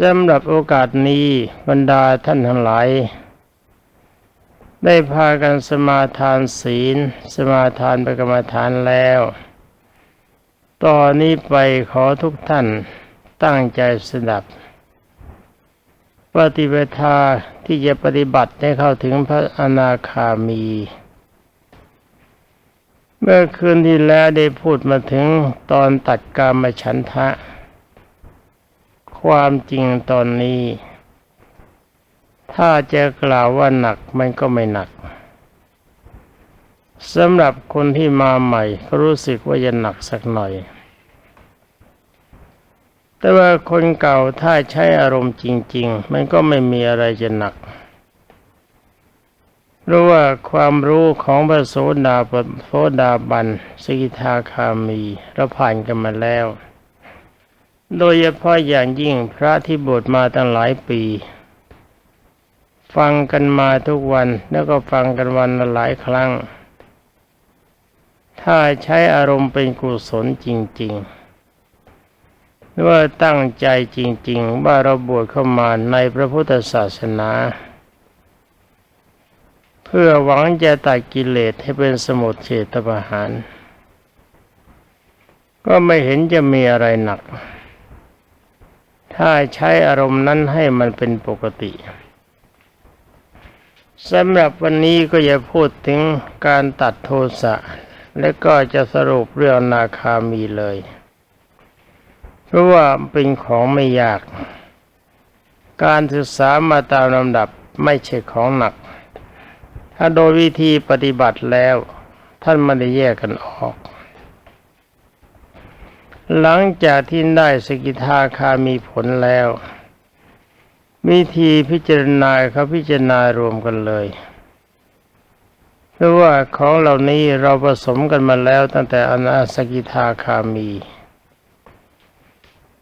สำหรับโอกาสนี้บรรดาท่านทั้งหลาย ได้พากันสมาทานศีล สมาทานประกรรมฐานแล้วต่อนนี้ไปขอทุกท่านตั้งใจสดับ ปฏิปทาที่จะปฏิบัติให้เข้าถึงพระอนาคามี เมื่อคืนที่แล้วได้พูดมาถึงตอนตัดกามฉันทะ ความจริงตอนนี้ ถ้าจะกล่าวว่าหนักมันก็ไม่หนักสำหรับคนที่มาใหม่ก็รู้สึกว่าจะหนักสักหน่อย แต่ว่าคนเก่าถ้าใช้อารมณ์จริง ๆ มันก็ไม่มีอะไรจะหนักรู้ว่าความรู้ของพระโสดาบโสดาบันสกิทาคามีเราผ่านกันมาแล้ว โดยเฉพาะอย่างยิ่งพระที่บวชมาตั้งหลายปี ฟังกันมาทุกวันแล้วก็ฟังกันวันละหลายครั้ง ถ้าใช้อารมณ์เป็นกุศลจริงๆหรือว่าตั้งใจจริง ๆ ว่าเราบวชเข้ามาในพระพุทธศาสนา เพื่อหวังจะตัดกิเลสให้เป็นสมุทเฉตประหาร ก็ไม่เห็นจะมีอะไรหนัก ถ้าใช้อารมณ์นั้นให้มันเป็นปกติสำหรับวันนี้ก็จะพูดถึงการตัดโทสะ และก็จะสรุปเรื่องนาคามีเลย เพราะว่าเป็นของไม่ยาก การศึกษามาตามลำดับไม่ใช่ของหนัก ถ้าโดยวิธีปฏิบัติแล้ว ท่านไม่ได้แยกกันออก หลังจากที่ได้สกิทาคามีผลแล้ว วิธีพิจารณาเขาพิจารณารวมกันเลย เพราะว่าของเหล่านี้เราผสมกันมาแล้วตั้งแต่อนาสกิทาคามี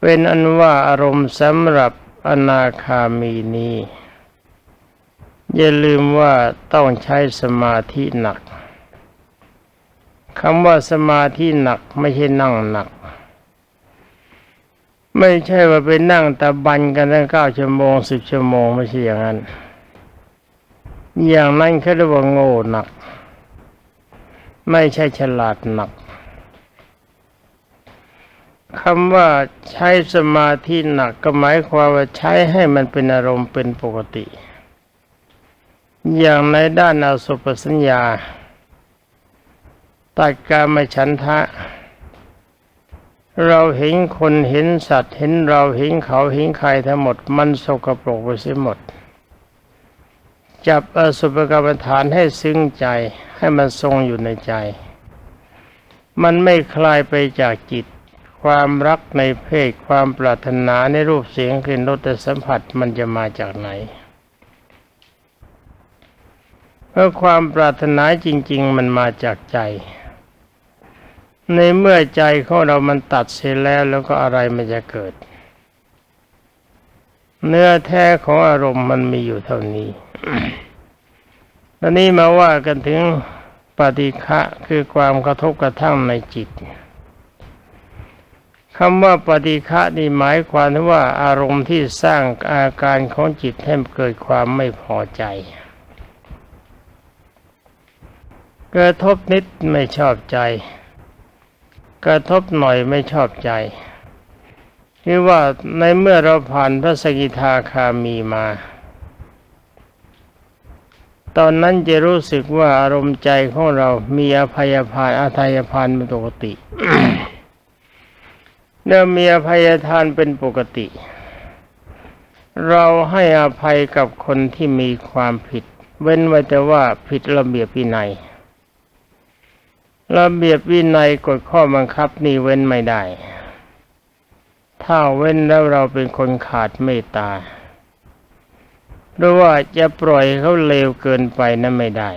เป็นอันว่าอารมณ์สำหรับอนาคามีนี้อย่าลืมว่าต้องใช้สมาธิหนักคำว่าสมาธิหนักไม่ใช่นั่งหนัก ไม่ใช่ว่าไปนั่งตะบันกันตั้งเก้าชั่วโมงสิบชั่วโมงไม่ใช่อย่างนั้น อย่างนั้นเขาเรียกว่าโง่หนัก ไม่ใช่ฉลาดหนักคำว่าใช้สมาธิหนักก็หมายความว่าใช้ให้มันเป็นอารมณ์เป็นปกติ อย่างในด้านอาสุปสัญญาตัดการมฉันทะ เราเห็นคนเห็นสัตว์ เห็นเราเห็นเขาเห็นใครทั้งหมด มันสกปรกไปเสียหมด จับอสุภกรรมฐานให้ซึ้งใจให้มันทรงอยู่ในใจ มันไม่คลายไปจากจิต ความรักในเพศความปรารถนาในรูปเสียงกลิ่นรสสัมผัสมันจะมาจากไหนเพราะความปรารถนาจริง ๆ มันมาจากใจ ในเมื่อใจของเรามันตัดเสียแล้วแล้วก็อะไรมันจะเกิด เนื้อแท้ของอารมณ์มันมีอยู่เท่านี้ตอนนี้มาว่ากันถึงปฏิฆะคือความกระทบกระทั่งในจิตคำว่าปฏิฆะนี่หมายความว่าอารมณ์ที่สร้างอาการของจิตให้เกิดความไม่พอใจ กระทบนิดไม่ชอบใจ กระทบหน่อยไม่ชอบใจคือว่าในเมื่อเราผ่านพระสกิทาคามีมา ตอนนั้นจะรู้สึกว่าอารมณ์ใจของเรามีอภัยพานอาทัยพานเป็นปกติเมื่อมีอภัยทานเป็นปกติ เราให้อภัยกับคนที่มีความผิด เว้นไว้แต่ว่าผิดระเบียบวินัย ระเบียบวินัยกฎข้อบังคับนี่เว้นไม่ได้ ถ้าเว้นแล้วเราเป็นคนขาดเมตตาหรือว่าจะปล่อยเขาเลวเกินไปนั้นไม่ได้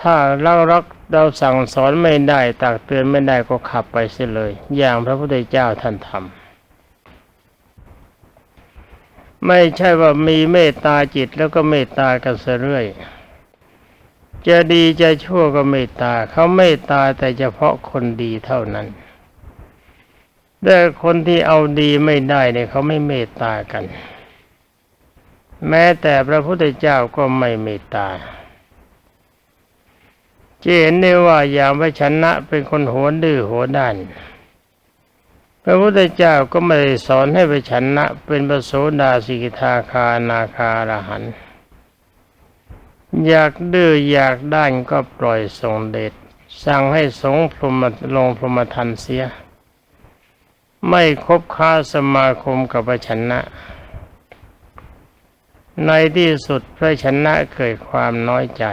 ถ้าเรารักเราสั่งสอนไม่ได้ตักเตือนไม่ได้ก็ขับไปเสียเลย อย่างพระพุทธเจ้าท่านทำไม่ใช่ว่ามีเมตตาจิตแล้วก็เมตตากันเสเรื่อย จะดีจะชั่วก็เมตตาเขาเมตตาแต่เฉพาะคนดีเท่านั้น แต่คนที่เอาดีไม่ได้เนี่ยเขาไม่เมตตากัน แม้แต่พระพุทธเจ้าก็ไม่เมตตาจะเห็นได้ว่าอย่างพระชนะเป็นคนโหนดื้อโหด้าน พระพุทธเจ้าก็ไม่ได้สอนให้ไปชนะเป็นพระโสดาสิกทาคานาคาอรหันต์ อยากดื้ออยากด้านก็ปล่อยทรงเดชสั่งให้สงพรมลงพรหมทันเสีย ไม่คบค้าสมาคมกับพระชนะ ในที่สุดพระชนะเกิดความน้อยใจ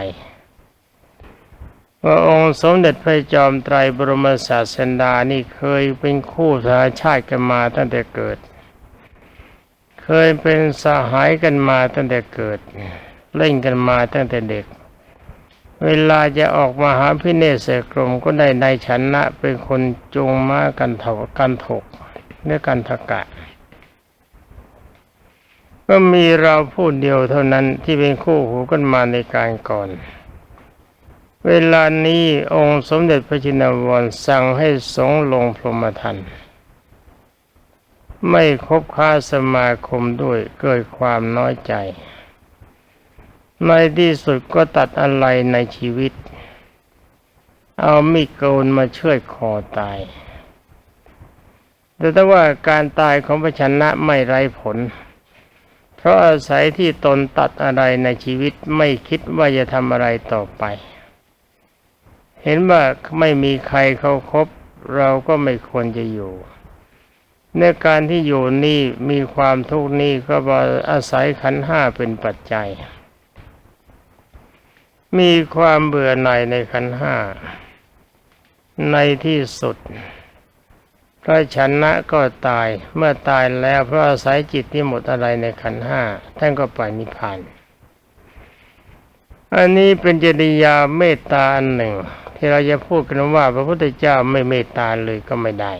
ว่าองค์สมเด็จพระจอมไตรบรมศาสดานี่เคยเป็นคู่สาชาติกันมาตั้งแต่เกิด เคยเป็นสหายกันมาตั้งแต่เกิด เล่นกันมาตั้งแต่เด็ก เวลาจะออกมาหาพิเนศกรมก็ได้ในชนะเป็นคนจูงมากันถกกันถกเนื้อกันทกะ ก็มีเราผู้เดียวเท่านั้นที่เป็นคู่หูกันมาในการก่อน เวลานี้องค์สมเด็จพระจินวรสั่งให้สงลงพรหมทันไม่คบค้าสมาคมด้วยเกิดความน้อยใจ ในที่สุดก็ตัดอะไรในชีวิต เอามีดโกนมาชือดคอตาย แต่ถ้าว่าการตายของพระชนะไม่ไร้ผล เพราะอาศัยที่ตนตัดอะไรในชีวิตไม่คิดว่าจะทำอะไรต่อไป เห็นว่าไม่มีใครเขาครบเราก็ไม่ควรจะอยู่ในการที่อยู่นี่มีความทุกข์นี่ก็อาศัยขันห้าเป็นปัจจัย มีความเบื่อหน่ายในขันห้า ในที่สุดพระชนะก็ตายเมื่อตายแล้วเพราะอาศัยจิตที่หมดอะไรในขันห้าท่านก็ไปนิพพาน อันนี้เป็นจริยาเมตตาอันหนึ่ง ที่เราจะพูดกันว่า พระพุทธเจ้าไม่เมตตาเลยก็ไม่ได้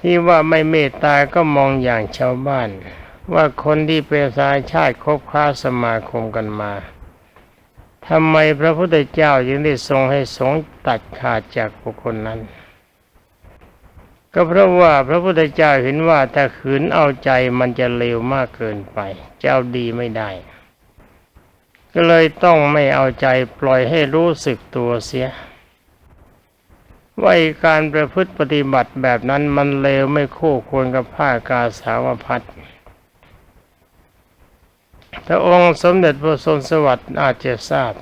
ที่ว่าไม่เมตตาก็มองอย่างชาวบ้าน ว่าคนที่เป็นสายชาติคบค้าสมาคมกันมา ทำไมพระพุทธเจ้าจึงได้ทรงให้สงตัดขาดจากบุคคลนั้น ก็เพราะว่าพระพุทธเจ้าเห็นว่าถ้าขืนเอาใจมันจะเลวมากเกินไปเจ้าดีไม่ได้ ก็เลยต้องไม่เอาใจปล่อยให้รู้สึกตัวเสียว่าการประพฤติปฏิบัติแบบนั้นมันเลวไม่คู่ควรกับผ้ากาสาวพัด พระองค์สมเด็จพระทรงสวัสดิ์อาจจะทราบ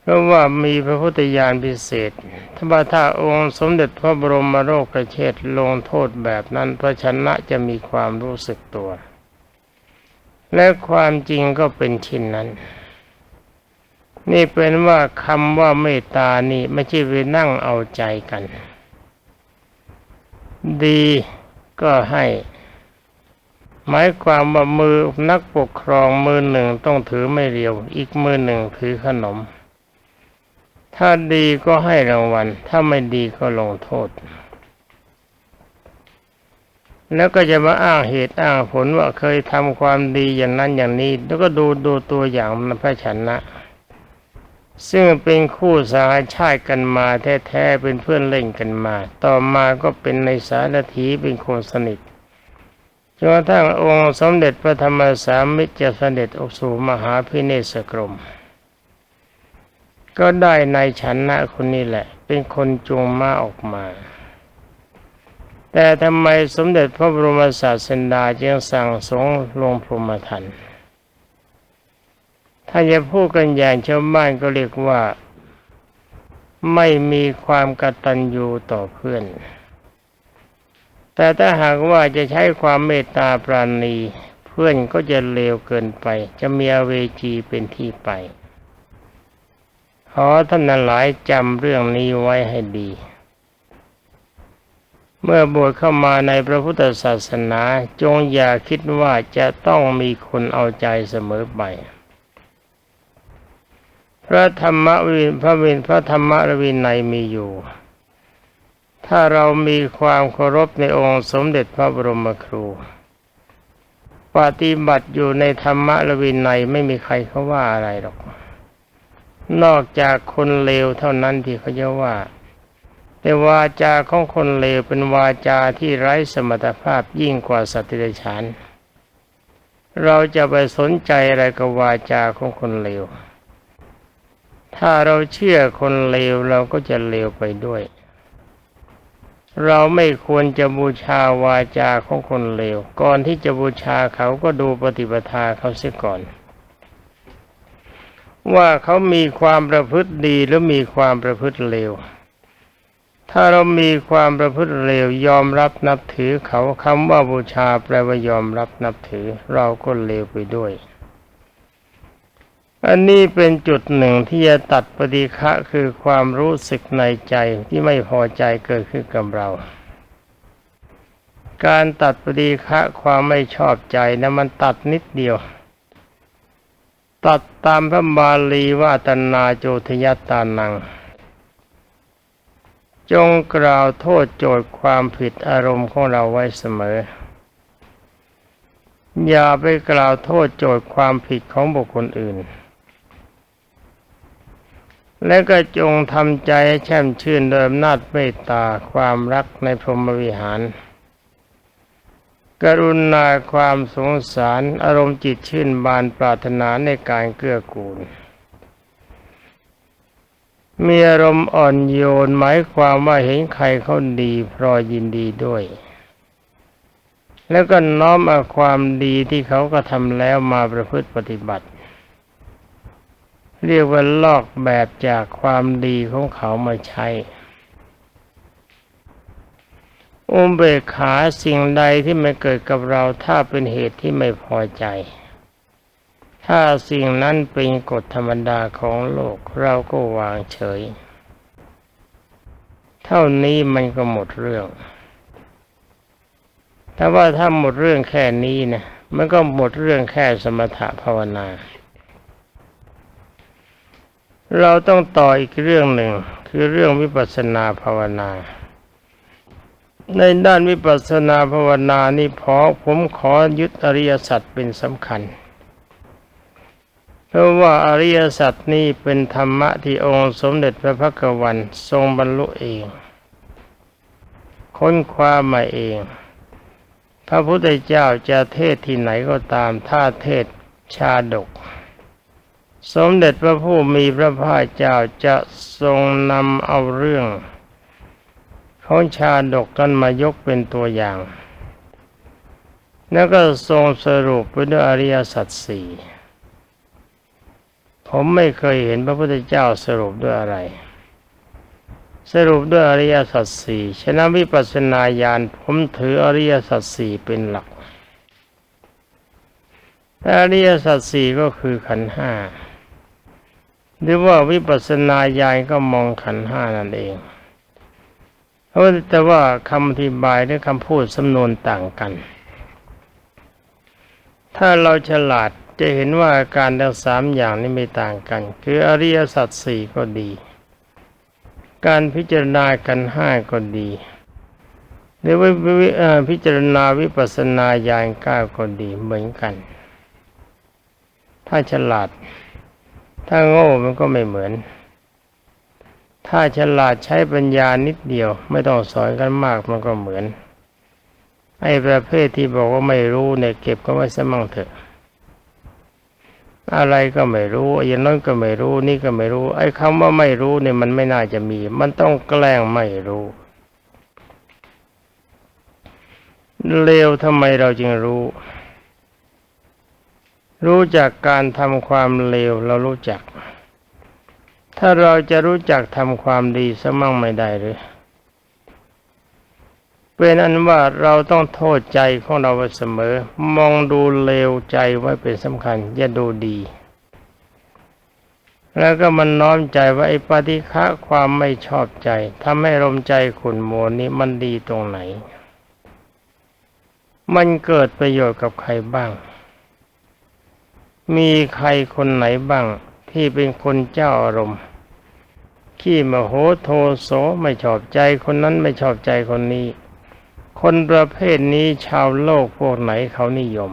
เพราะว่ามีพระพุทธญาณพิเศษถ้าถ้าองค์สมเด็จพระบรมโลกระเชษลงโทษแบบนั้นพระชนะจะมีความรู้สึกตัว และความจริงก็เป็นชินนั้นนี่เป็นว่าคำว่าเมตตานี่ไม่ใช่ไปนั่งเอาใจกัน ดีก็ให้ หมายความว่ามือนักปกครองมือหนึ่งต้องถือไม่เรียว อีกมือหนึ่งถือขนม ถ้าดีก็ให้รางวัล ถ้าไม่ดีก็ลงโทษ แล้วก็จะมาอ้างเหตุอ้างผลว่าเคยทำความดีอย่างนั้นอย่างนี้ แล้วก็ดูดูตัวอย่างมันพระชนะ ซึ่งเป็นคู่สาชาติกันมาแท้ๆเป็นเพื่อนเล่นกันมา ต่อมาก็เป็นในสารถีเป็นคนสนิท นกระทั่งองค์สมเด็จพระธรรมสามิตรจะเสด็จออกสู่มหาพิเนศกรม ก็ได้ในฉันนะคนนี้แหละ เป็นคนจูงม้าออกมา แต่ทำไมสมเด็จพระบรมศาสดาจึงสั่งสงลงพรหมทันถ้าจะพูดกันอย่างชาวบ้านก็เรียกว่าไม่มีความกตัญญูต่อเพื่อน แต่ถ้าหากว่าจะใช้ความเมตตาปราณีเพื่อนก็จะเลวเกินไป จะมีอเวจีเป็นที่ไป ขอท่านหลายจำเรื่องนี้ไว้ให้ดี เมื่อบวชเข้ามาในพระพุทธศาสนาจงอย่าคิดว่าจะต้องมีคนเอาใจเสมอไปพระธรรมวินพระวินพระธรรมวินัยมีอยู่ ถ้าเรามีความเคารพในองค์สมเด็จพระบรมครู ปฏิบัติอยู่ในธรรมะละวินัยไม่มีใครเขาว่าอะไรหรอก นอกจากคนเลวเท่านั้นที่เขาจะว่า แต่วาจาของคนเลวเป็นวาจาที่ไร้สมรรถภาพยิ่งกว่าสัตว์เดรัจฉานเราจะไปสนใจอะไรกับวาจาของคนเลว ถ้าเราเชื่อคนเลวเราก็จะเลวไปด้วย เราไม่ควรจะบูชาวาจาของคนเลว ก่อนที่จะบูชาเขาก็ดูปฏิปทาเขาเสียก่อน ว่าเขามีความประพฤติดีหรือมีความประพฤติเลว ถ้าเรามีความประพฤติเลวยอมรับนับถือเขาคำว่าบูชาแปลว่ายอมรับนับถือ เราก็เลวไปด้วย อันนี้เป็นจุดหนึ่งที่จะตัดปฏิฆะคือความรู้สึกในใจที่ไม่พอใจเกิดขึ้นกับเรา การตัดปฏิฆะความไม่ชอบใจนะมันตัดนิดเดียว ตัดตามพระบาลีว่าตนาโจทยตานัง จงกล่าวโทษโจทย์ความผิดอารมณ์ของเราไว้เสมอ อย่าไปกล่าวโทษโจทย์ความผิดของบุคคลอื่น และก็จงทำใจให้แช่มชื่นโดยอำนาจเมตตาความรักในพรหมวิหาร กรุณาความสงสารอารมณ์จิตชื่นบานปรารถนาในการเกื้อกูล มีอารมณ์อ่อนโยนหมายความว่าเห็นใครเขาดีพรอยยินดีด้วย แล้วก็น้อมเอาความดีที่เขาก็ทำแล้วมาประพฤติปฏิบัติ เรียกว่าลอกแบบจากความดีของเขามาใช้ อุเบกขาสิ่งใดที่ไม่เกิดกับเราถ้าเป็นเหตุที่ไม่พอใจ ถ้าสิ่งนั้นเป็นกฎธรรมดาของโลกเราก็วางเฉย เท่านี้มันก็หมดเรื่อง แต่ว่าถ้าหมดเรื่องแค่นี้นะมันก็หมดเรื่องแค่สมถะภาวนา เราต้องต่ออีกเรื่องหนึ่ง คือเรื่องวิปัสสนาภาวนา ในด้านวิปัสสนาภาวนานี่พอผมขอยึดอริยสัจเป็นสำคัญ เพราะว่าอริยสัจนี่เป็นธรรมะที่องค์สมเด็จพระพักวันทรงบรรลุเอง ค้นคว้ามาเอง พระพุทธเจ้าจะเทศที่ไหนก็ตามถ้าเทศชาดก สมเด็จพระผู้มีพระภาคเจ้าจะทรงนำเอาเรื่องของชาดกกันมายกเป็นตัวอย่าง แล้วก็ทรงสรุปไปด้วยอริยสัจสี่ผมไม่เคยเห็นพระพุทธเจ้าสรุปด้วยอะไร สรุปด้วยอริยสัจสี่ ฉะนั้นวิปัสสนาญาณผมถืออริยสัจสี่เป็นหลักอริยสัจสี่ก็คือขันห้า หรือว่าวิปัสสนาญาณก็มองขันห้านั่นเองเพราะแต่ว่าคำอธิบายหรือคำพูดสำนวนต่างกัน ถ้าเราฉลาดจะเห็นว่าการทั้งสามอย่างนี้ไม่ต่างกัน คืออริยสัจสี่ก็ดี การพิจารณากันห้าก็ดีหรือว่าพิจารณาวิปัสสนาญาณก้าก็ดีเหมือนกัน ถ้าฉลาด ถ้าโง่มันก็ไม่เหมือน ถ้าฉลาดใช้ปัญญานิดเดียว ไม่ต้องสอนกันมากมันก็เหมือน ไอ้ประเภทที่บอกว่าไม่รู้เนี่ยเก็บก็ไว้สมั่งเถอะ อะไรก็ไม่รู้อย่างนั้นก็ไม่รู้ นี่ก็ไม่รู้ ไอ้คำว่าไม่รู้เนี่ยมันไม่น่าจะมี มันต้องแกล้งไม่รู้เลวทำไมเราจึงรู้ รู้จากการทำความเลวเรารู้จัก ถ้าเราจะรู้จักทำความดีสมั่งไม่ได้หรือเป็นอันว่าเราต้องโทษใจของเราไว้เสมอ มองดูเลวใจไว้เป็นสำคัญ อย่าดูดี แล้วก็มันน้อมใจว่าไอ้ปฏิฆะความไม่ชอบใจทำให้ลมใจขุนโมนนี้มันดีตรงไหน มันเกิดประโยชน์กับใครบ้าง มีใครคนไหนบ้าง ที่เป็นคนเจ้าอารมณ์ ขี้มโหโทโสไม่ชอบใจคนนั้นไม่ชอบใจคนนี้ คนประเภทนี้ชาวโลกพวกไหนเขานิยม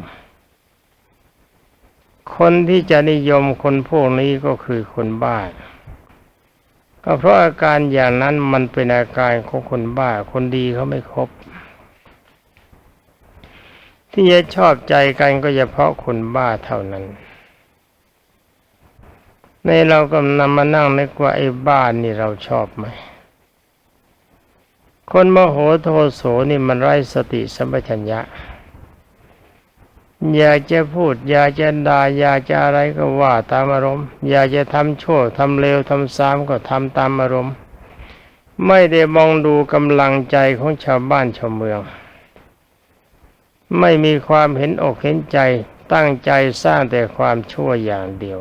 คนที่จะนิยมคนพวกนี้ก็คือคนบ้าก็เพราะอาการอย่างนั้นมันเป็นอาการของคนบ้า คนดีเขาไม่ครบ ที่จะชอบใจกันก็เฉพาะคนบ้าเท่านั้น ในเราก็นำมานั่งนึกว่าไอ้บ้านนี่เราชอบไหม คนโมโหโทโสนี่มันไร้สติสัมปชัญญะ อยากจะพูด อยากจะด่าอยากจะอะไรก็ว่าตามอารมณ์ อยากจะทำชั่วทำเลวทำซ้ำก็ทำตามอารมณ์ ไม่ได้มองดูกำลังใจของชาวบ้านชาวเมือง ไม่มีความเห็นอกเห็นใจตั้งใจสร้างแต่ความชั่วอย่างเดียว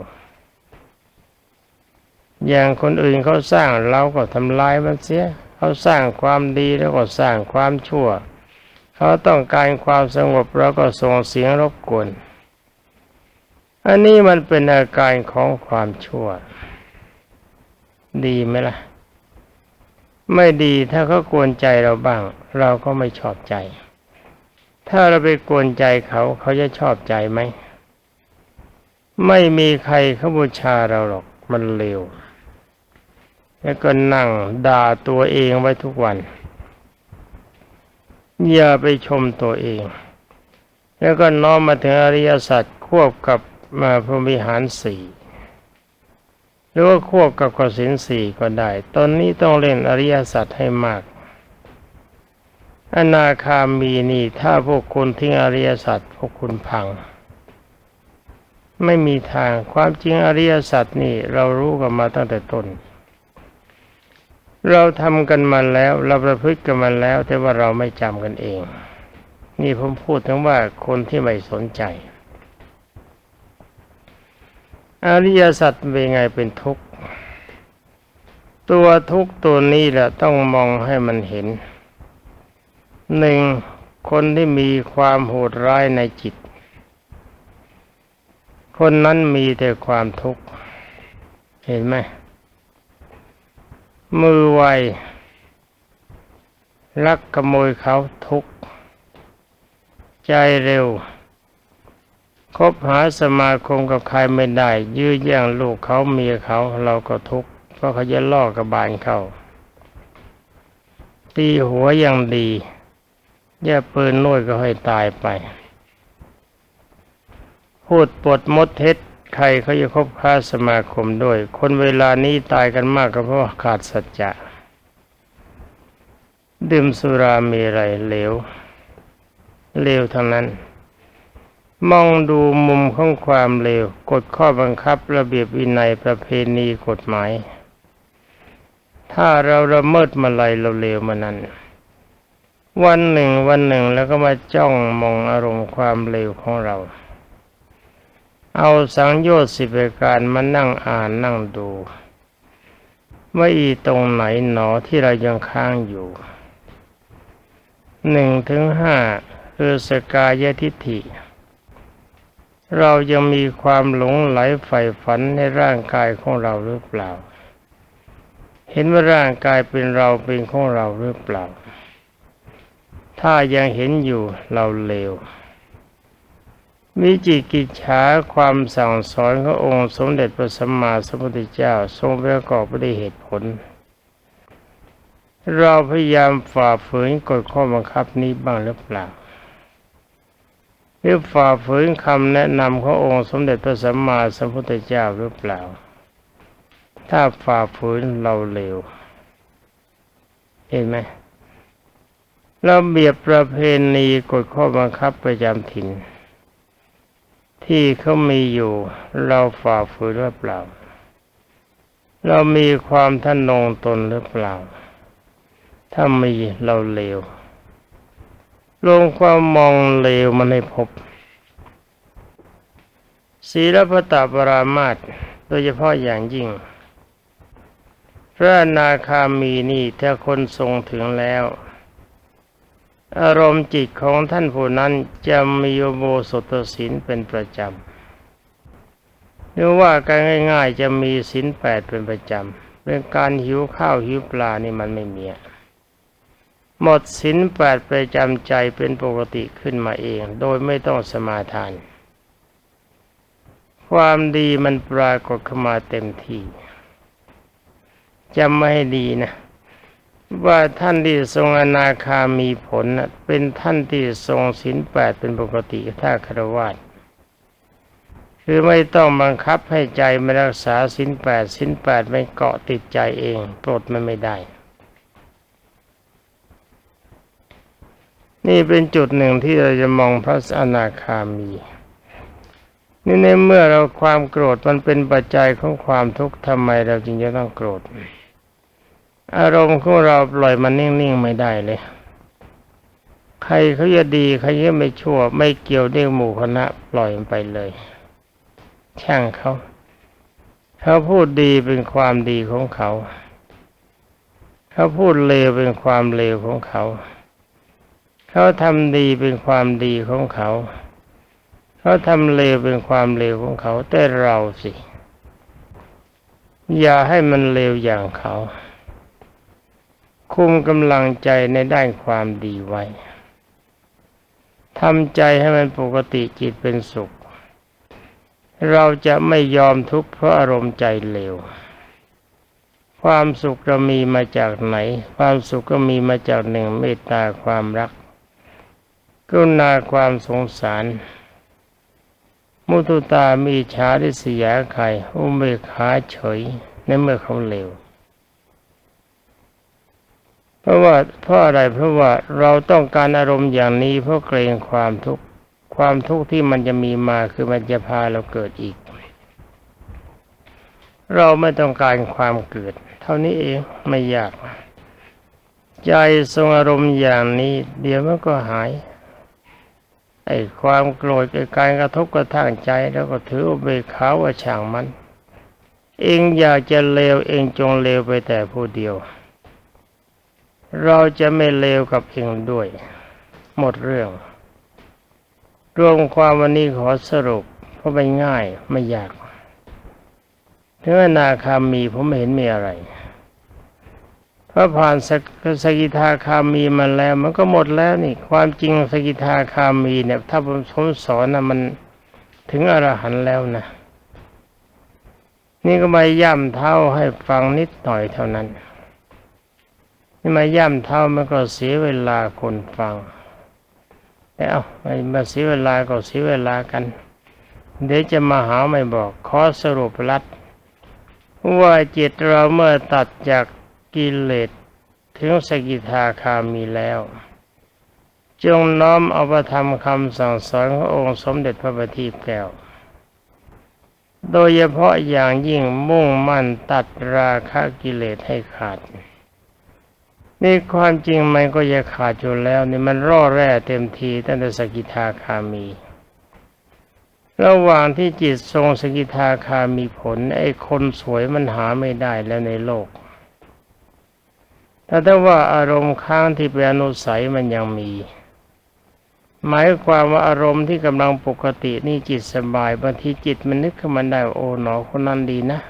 อย่างคนอื่นเขาสร้างเราก็ทำลายมันเสีย เขาสร้างความดีแล้วก็สร้างความชั่ว เขาต้องการความสงบเราก็ส่งเสียงรบกวน อันนี้มันเป็นอาการของความชั่ว ดีไหมล่ะ ไม่ดีถ้าเขากวนใจเราบ้าง เราก็ไม่ชอบใจ ถ้าเราไปกวนใจเขาเขาจะชอบใจไหม ไม่มีใครเขาบูชาเราหรอกมันเลวแล้วก็นั่งด่าตัวเองไว้ทุกวัน อย่าไปชมตัวเอง แล้วก็น้อมมาถึงอริยสัจควบกับมาพรหมิหารสี่หรือว่าควบกับกสินสี่ก็ได้ ตอนนี้ต้องเล่นอริยสัจให้มาก อนาคามีนี่ ถ้าพวกคุณทิ้งอริยสัจพวกคุณพัง ไม่มีทางความจริงอริยสัจนี่เรารู้กันมาตั้งแต่ต้น เราทำกันมาแล้ว เราประพฤติกันมาแล้ว แต่ว่าเราไม่จำกันเอง นี่ผมพูดถึงว่าคนที่ไม่สนใจ อริยสัจเป็นไงเป็นทุกข์ตัวทุกข์ตัวนี้แหละต้องมองให้มันเห็น หนึ่งคนที่มีความโหดร้ายในจิต คนนั้นมีแต่ความทุกข์ เห็นไหม มือไวลักขโมยเขาทุกข์ ใจเร็ว คบหาสมาคมกับใครไม่ได้ ยื้อแย่งลูกเขาเมียเขาเราก็ทุกข์เพราะเขาจะล่อกระบาลเขาตีหัวอย่างดี แย่ปืนน้อยก็ให้ตายไป พูดปดมดเท็จใครเขาจะคบค้าสมาคมด้วย คนเวลานี้ตายกันมากก็เพราะขาดสัจจะ ดื่มสุรามีไรเหลวเลวทั้งนั้น มองดูมุมของความเลวกฎข้อบังคับระเบียบวินัยประเพณีกฎหมาย ถ้าเราละเมิดมาลัยเราเลวมานั้น วันหนึ่งวันหนึ่งแล้วก็มาจ้องมองอารมณ์ความเลวของเรา เอาสังโยชน์สิบประการมานั่งอ่านนั่งดูว่าอีตรงไหนหนอที่เรายังค้างอยู่หนึ่งถึงห้าคือสกายทิฏฐิ เรายังมีความหลงไหลใฝ่ฝันในร่างกายของเราหรือเปล่า เห็นว่าร่างกายเป็นเราเป็นของเราหรือเปล่า ถ้ายังเห็นอยู่เราเลวมีจิตกิจฉาความสั่งสอนขององค์สมเด็จพระสัมมาสัมพุทธเจ้าทรงประกอบไปด้วยเหตุผล เราพยายามฝ่าฝืนกฎข้อบังคับนี้บ้างหรือเปล่าหรือฝ่าฝืนคำแนะนำขององค์สมเด็จพระสัมมาสัมพุทธเจ้าหรือเปล่า ถ้าฝ่าฝืนเราเลวเห็นไหม ราเบียบประเพณีกฎข้อบังคับประจำถิ่น ที่เขามีอยู่เราฝ่าฝืนหรือเปล่า เรามีความท่านงตนหรือเปล่า ถ้ามีเราเลว ลงความมองเลวมันให้พบศีลพตาปรามาตโดยเฉพาะอย่างยิ่ง พระนาคามีนี่ถ้าคนทรงถึงแล้ว อารมณ์จิตของท่านผู้นั้นจะมีโบสถศีลเป็นประจำหรือว่าการง่าย ๆ จะมีศีลแปดเป็นประจำเรื่องการหิวข้าวหิวปลานี่มันไม่มีหมดศีลแปดประจำใจเป็นปกติขึ้นมาเอง โดยไม่ต้องสมาทาน ความดีมันปรากฏขึ้นมาเต็มที่จำไม่ให้ดีนะ ว่าท่านที่ทรงอนาคามีผลเป็นท่านที่ทรงศีลแปดเป็นปกติถ้าคารวะคือไม่ต้องบังคับให้ใจมารักษาศีลแปดศีลแปดไม่เกาะติดใจเองปลดมันไม่ได้ นี่เป็นจุดหนึ่งที่เราจะมองพระอนาคามีนี่ในเมื่อเราความโกรธมันเป็นปัจจัยของความทุกข์ทำไมเราจึงจะต้องโกรธ อารมณ์ของเราปล่อยมันนิ่งๆไม่ได้เลย ใครเขาจะดีใครจะไม่ชั่ว ไม่เกี่ยวเรื่องหมู่คณะปล่อยมันไปเลย ช่างเขาเขาพูดดีเป็นความดีของเขาเขาพูดเลวเป็นความเลวของเขา เขาทำดีเป็นความดีของเขา เขาทำเลวเป็นความเลวของเขา แต่เราสิ อย่าให้มันเลวอย่างเขา คุมกำลังใจในด้านความดีไว้ทำใจให้มันปกติจิตเป็นสุข เราจะไม่ยอมทุกข์เพราะอารมณ์ใจเลวความสุขเรามีมาจากไหน ความสุขก็มีมาจากหนึ่งเมตตาความรักกรุณาความสงสาร มุตุตามีชาดิสยาไขอุเบกขาเฉยในเมื่อเขาเลว เพราะว่าเพราะอะไรเพราะว่าเราต้องการอารมณ์อย่างนี้เพราะเกรงความทุกข์ความทุกข์ที่มันจะมีมาคือมันจะพาเราเกิดอีก เราไม่ต้องการความเกิด เท่านี้เองไม่ยาก ใจทรงอารมณ์อย่างนี้ เดี๋ยวมันก็หายไอ้ความโกรธไอการกระทบกระทั่งใจแล้วก็ถืออุเบกขาว่าช่างมัน เองอยากจะเลวเองจงเลวไปแต่ผู้เดียว เราจะไม่เลวกับเองด้วย หมดเรื่อง รวมความวันนี้ขอสรุป เพราะไม่ง่ายไม่ยากถึงอนาคามีผมไม่เห็นมีอะไรพระผ่านสกสกิทาคามีมาแล้ว มันก็หมดแล้วนี่ ความจริงสกิทาคามีเนี่ย ถ้าผมสมสอนนะมันถึงอรหันต์แล้วนะนี่ก็มาย่ำเท้าให้ฟังนิดหน่อยเท่านั้น นี่มาย่ำเท้ามันก็เสียเวลาคนฟังแต่เอาไม่มาเสียเวลาก็เสียเวลากัน เดี๋ยวจะมาหาไม่บอกขอสรุปรัดว่าจิตเราเมื่อตัดจากกิเลสถึงสกิทาคามีแล้ว จงน้อมเอาประธรรมคำสั่งสอนขององค์สมเด็จพระบัณฑิตแก้ว โดยเฉพาะอย่างยิ่งมุ่งมั่นตัดราคะกิเลสให้ขาด นี่ความจริงมันก็จะขาดอยู่แล้วนี่มันร่อแร่เต็มทีตั้งแต่สกิทาคามี ระหว่างที่จิตทรงสกิทาคามีผล ไอ้คนสวยมันหาไม่ได้แล้วในโลก ถ้าถ้าว่าอารมณ์ค้างที่เป็นอนุสัยมันยังมี หมายความว่าอารมณ์ที่กำลังปกตินี่จิตสบายบางทีจิตมันนึกขึ้นมาได้โอ้หนอคนนั้นดีนะ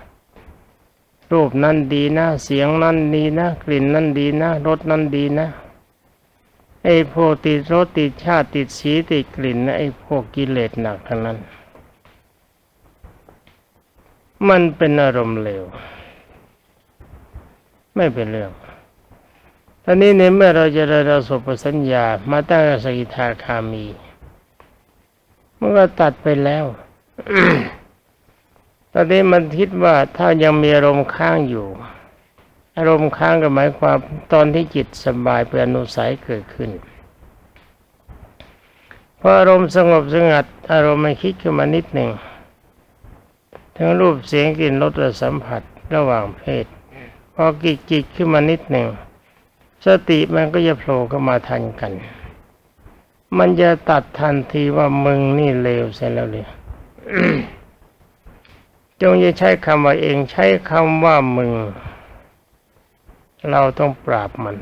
รูปนั้นดีนะ เสียงนั้นดีนะ กลิ่นนั้นดีนะ รสนั้นดีนะ ไอ้พวกติดรสติดชาติติดสีติดกลิ่นนะไอ้พวกกิเลสหนักทั้งนั้น มันเป็นอารมณ์เลว ไม่เป็นเรื่องตอนนี้ในเมื่อเราจะได้เราสบสัญญา มาตั้งสกิทาคามี มันก็ตัดไปแล้ว ตอนนี้มันคิดว่าถ้ายังมีอารมณ์ค้างอยู่ อารมณ์ค้างก็หมายความตอนที่จิตสบายเป็นอนุสัยเกิดขึ้นพออารมณ์สงบสงัด อารมณ์มันคิดขึ้นมานิดหนึ่งทั้งรูปเสียงกลิ่นรสและสัมผัสระหว่างเพศพอกิจจิตขึ้นมานิดหนึ่งสติมันก็จะโผล่เข้ามาทันกัน มันจะตัดทันทีว่ามึงนี่เลวเสียแล้วเลย จงอย่าใช้คำว่าเองใช้คำว่ามึง เราต้องปราบมัน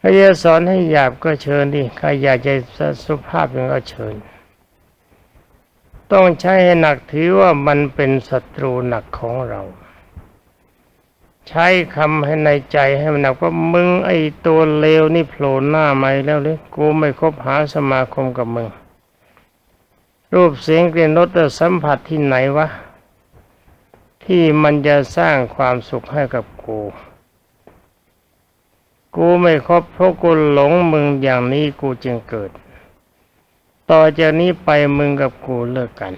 ถ้าจะสอนให้หยาบก็เชิญดิใครอยากจะสุภาพก็เชิญ ต้องใช้ให้หนักถือว่ามันเป็นศัตรูหนักของเรา ใช้คำให้ในใจให้มันหนักว่ามึงไอ้ตัวเลวนี่โผล่หน้ามาแล้วเลยกูไม่คบหาสมาคมกับมึง รูปเสียงกลิ่นรสสัมผัสที่ไหนวะ ที่มันจะสร้างความสุขให้กับกู กูไม่ครบเพราะกูหลงมึงอย่างนี้กูจึงเกิด ต่อจากนี้ไปมึงกับกูเลิกกัน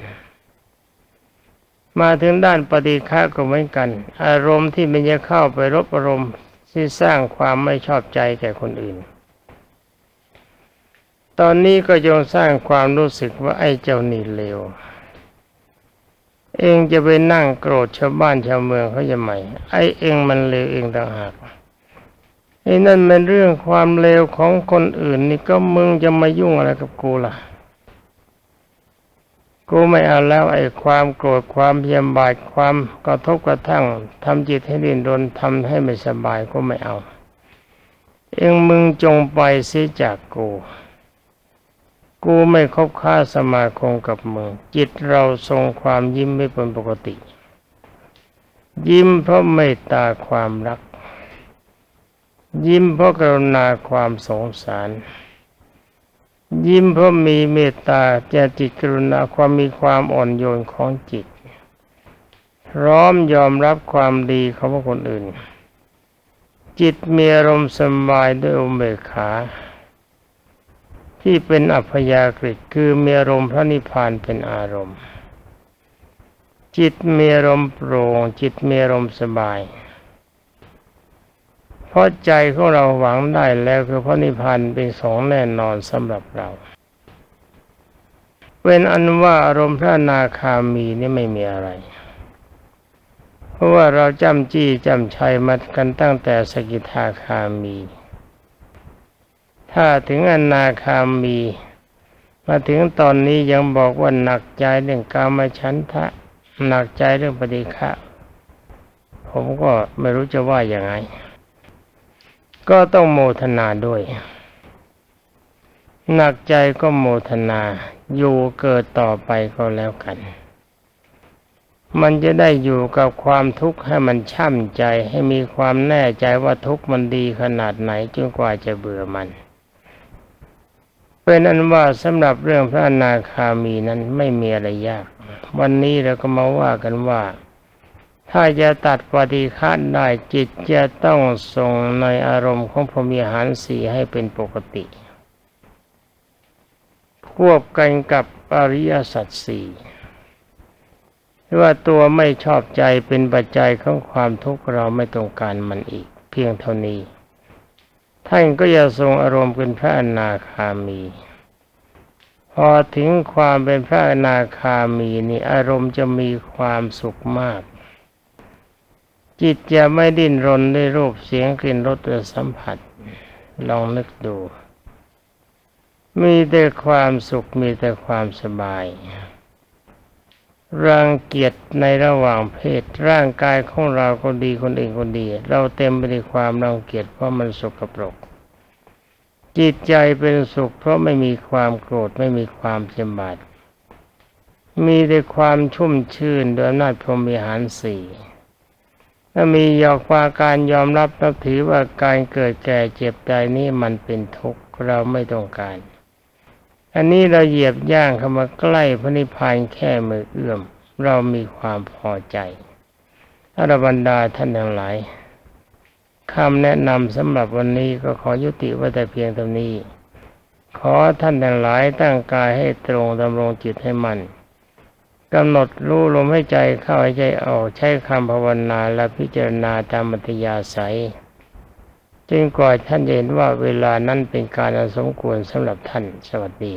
มาถึงด้านปฏิฆะก็เหมือนกัน อารมณ์ที่มันจะเข้าไปรบอารมณ์ที่สร้างความไม่ชอบใจแก่คนอื่น ตอนนี้ก็จงสร้างความรู้สึกว่าไอ้เจ้านี่เลว เองจะไปนั่งโกรธชาวบ้านชาวเมืองเขาจะไหมไอ้เองมันเลวเองต่างหากไอ้นั่นเป็นเรื่องความเลวของคนอื่นนี่ก็มึงจะมายุ่งอะไรกับกูล่ะ กูไม่เอาแล้วไอ้ความโกรธความเพียมบาดความกระทบกระทั่งทำจิตให้ดิ้นรนทำให้ไม่สบายก็ไม่เอา เองมึงจงไปเสียจากกู กูไม่คบค้าสมาคมกับมึง จิตเราทรงความยิ้มไม่เป็นปกติ ยิ้มเพราะเมตตาความรัก ยิ้มเพราะกรุณาความสงสาร ยิ้มเพราะมีเมตตาเจจิตกรุณาความมีความอ่อนโยนของจิต พร้อมยอมรับความดีของคนอื่น จิตมีอารมณ์สบายด้วยอุเบกขา ที่เป็นอัพยากฤิคือมีอารมณ์พระนิพพานเป็นอารมณ์ จิตมีอารมณ์โปร่งจิตมีอารมณ์สบาย เพราะใจของเราหวังได้แล้วคือพระนิพพานเป็นสองแน่นอนสำหรับเรา เป็นอันว่าอารมณ์พระนาคามีนี่ไม่มีอะไร เพราะว่าเราจำจี้จำชัยมากันตั้งแต่สกิทาคามี ถ้าถึงอนาคามี มาถึงตอนนี้ยังบอกว่าหนักใจเรื่องกามฉันทะ หนักใจเรื่องปฏิฆะผมก็ไม่รู้จะว่าอย่างไง ก็ต้องโมทนาด้วย หนักใจก็โมทนาอยู่เกิดต่อไปก็แล้วกัน มันจะได้อยู่กับความทุกข์ให้มันช่ำใจให้มีความแน่ใจว่าทุกข์มันดีขนาดไหนจนกว่าจะเบื่อมัน เป็นอันว่าสำหรับเรื่องพระอนาคามีนั้นไม่มีอะไรยาก วันนี้เราก็มาว่ากันว่า ถ้าจะตัดปฏิฆาได้จิตจะต้องทรงในอารมณ์ของพรมีหารสีให้เป็นปกติ ควบกันกับอริยสัจสี่ว่าตัวไม่ชอบใจเป็นปัจจัยของความทุกข์เราไม่ต้องการมันอีก เพียงเท่านี้ ท่านก็จะทรงอารมณ์เป็นพระอนาคามี พอถึงความเป็นพระอนาคามีนี่อารมณ์จะมีความสุขมาก จิตจะไม่ดิ้นรนด้วยรูปเสียงกลิ่นรสและสัมผัส ลองนึกดู มีแต่ความสุขมีแต่ความสบาย รังเกียจในระหว่างเพศร่างกายของเราก็ดีคนอื่นก็ดี เราเต็มไปด้วยความรังเกียจเพราะมันสกปรก จิตใจเป็นสุขเพราะไม่มีความโกรธไม่มีความเจ็บบาดมีแต่ความชุ่มชื่นโดยอำนาจพรหมีหารสี่ถ้ามียอกว่าการยอมรับนับถือว่าการเกิดแก่เจ็บตายนี้มันเป็นทุกข์เราไม่ต้องการ อันนี้เราเหยียบย่างเข้ามาใกล้พระนิพพานแค่มือเอื้อม เรามีความพอใจอรบรรดาท่านทั้งหลายคำแนะนำสำหรับวันนี้ก็ขอยุติไว้แต่เพียงเท่านี้ ขอท่านทั้งหลายตั้งกายให้ตรงดำรงจิตให้มัน่นกำหนดรู้ลมให้ใจเข้าให้ใจออกใช้คำภาวนาและพิจารณาตามมัธยาศัย จึงกว่าท่านเห็นว่าเวลานั้นเป็นการอสมควรสำหรับท่านสวัสดี